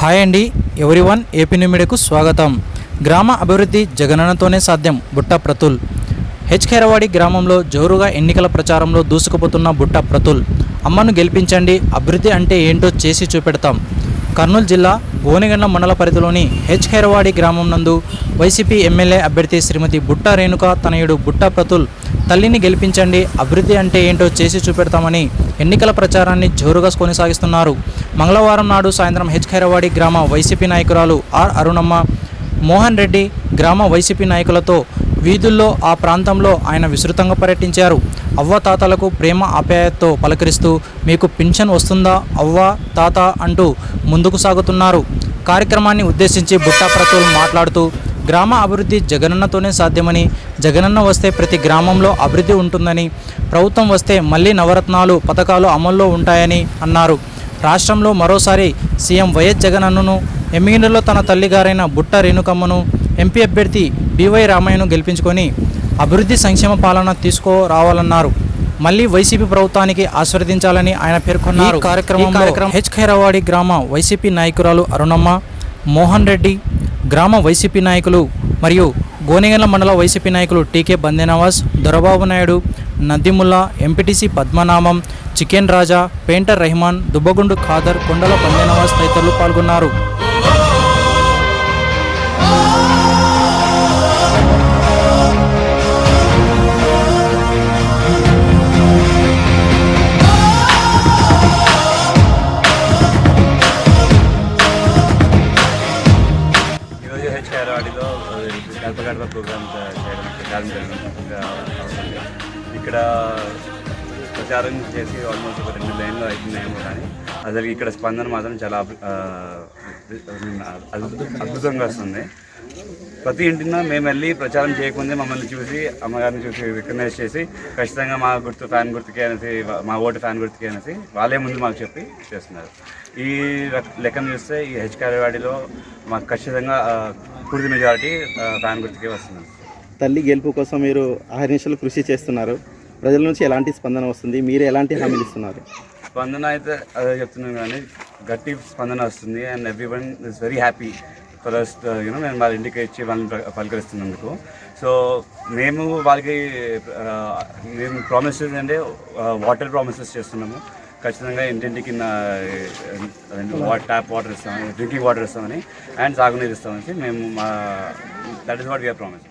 Hi అండి everyone AP నిమిడకు స్వాగతం. గ్రామ అభివృద్ధి జగనన్నతోనే సాధ్యం బుట్ట ప్రతుల్. హెచ్ ఖైరవాడి గ్రామంలో జోరుగా ఎన్నికల ప్రచారంలో దూసుకుపోతున్న బుట్ట ప్రతుల్. అమ్మను గెలిపించండి అభివృద్ధి అంటే ఏంటో చేసి చూపెడతాం. కర్నూలు జిల్లా గోనెగండ్ల మండల పరిధిలోని హెచ్ ఖైరవాడి గ్రామం నందు వైసీపీ ఎమ్మెల్యే అభ్యర్థి శ్రీమతి బుట్ట రేణుక తనయుడు బుట్ట ప్రతుల్ తల్లిని గెలిపించండి అభివృద్ధి అంటే ఏంటో చేసి చూపెడతామని ఎన్నికల ప్రచారాన్ని జోరుగా కొనసాగిస్తున్నారు. మంగళవారం నాడు సాయంత్రం హెచ్ ఖైరవాడి గ్రామ వైసీపీ నాయకురాలు ఆర్ అరుణమ్మ మోహన్ రెడ్డి గ్రామ వైసీపీ నాయకులతో వీధుల్లో ఆ ప్రాంతంలో ఆయన విస్తృతంగా పర్యటించారు. అవ్వ తాతలకు ప్రేమ ఆప్యాయతతో పలకరిస్తూ మీకు పింఛన్ వస్తుందా? అవ్వ తాత అంటూ ముందుకు సాగుతున్నారు. కార్యక్రమాన్ని ఉద్దేశించి బుట్టా ప్రతులు మాట్లాడుతూ గ్రామ అభివృద్ధి జగనన్నతోనే సాధ్యమని జగనన్న వస్తే ప్రతి గ్రామంలో అభివృద్ధి ఉంటుందని ప్రభుత్వం వస్తే మళ్ళీ నవరత్నాలు పథకాలు అమల్లో ఉంటాయని అన్నారు. రాష్ట్రంలో మరోసారి సీఎం వైఎస్ జగనన్నను ఎమ్మిగినలో తన తల్లిగారైన బుట్ట రేణుకమ్మను ఎంపీ అభ్యర్థి బివై రామయ్యను గెలిపించుకొని అభివృద్ధి సంక్షేమ పాలన తీసుకురావాలన్నారు మళ్ళీ వైసీపీ ప్రభుత్వానికి ఆస్వాదించాలని ఆయన పేర్కొన్నారు. ఈ కార్యక్రమంలో హెచ్ ఖైరవాడి గ్రామ వైసీపీ నాయకురాలు అరుణమ్మ మోహన్ రెడ్డి గ్రామ వైసీపీ నాయకులు మరియు గోనెగండ్ల మండల వైసీపీ నాయకులు TK Bandenawaz Dorababu Naidu Nadimulla MPTC Padmanamam chicken Raja painter Rehman Dubbagundu Khader Kondala Bandenawaz తదితరులు పాల్గొన్నారు. గడప గడప ప్రోగ్రామ్ చేయడం ప్రచారం జరిగింది. ఇక్కడ ప్రచారం చేసి ఆల్మోస్ట్ ఒక రెండు లైన్లు అవుతున్నాయేమో కానీ అసలు ఇక్కడ స్పందన మాత్రం చాలా అభి- అద్భుతంగా వస్తుంది. ప్రతి ఇంటిన మేము వెళ్ళి ప్రచారం చేయకముందే మమ్మల్ని చూసి అమ్మగారిని చూసి రికగ్నైజ్ చేసి ఖచ్చితంగా మా గుర్తు ఫ్యాన్ గుర్తుకే అనేసి మా ఓటు ఫ్యాన్ గుర్తుకే అనేసి వాళ్ళే ముందు మాకు చెప్పి చేస్తున్నారు. ఈ లెక్కను చూస్తే ఈ హెచ్ కారేవాడిలో మాకు ఖచ్చితంగా పూర్తి మెజారిటీ ఫ్యాన్ గుర్తుకే వస్తుంది. తల్లి గెలుపు కోసం మీరు అహర్నిశలు కృషి చేస్తున్నారు. ప్రజల నుంచి ఎలాంటి స్పందన వస్తుంది? మీరు ఎలాంటి హామీలు ఇస్తున్నారు? స్పందన అయితే అదే చెప్తున్నాను కానీ గట్టి స్పందన వస్తుంది. And everyone is very happy first uh, you know నేను వాళ్ళ ఇంటికి ఇచ్చి వాళ్ళని పలకరిస్తున్నందుకు. సో మేము వాళ్ళకి uh, మేము ప్రామిసెస్ అంటే uh, వాటర్ ప్రామిసెస్ చేస్తున్నాము. ఖచ్చితంగా ఇంటింటికి ట్యాప్ వాటర్ ఇస్తామని డ్రింకింగ్ వాటర్ ఇస్తామని అండ్ సాగునీరు ఇస్తామని మేము మా that is what we're promise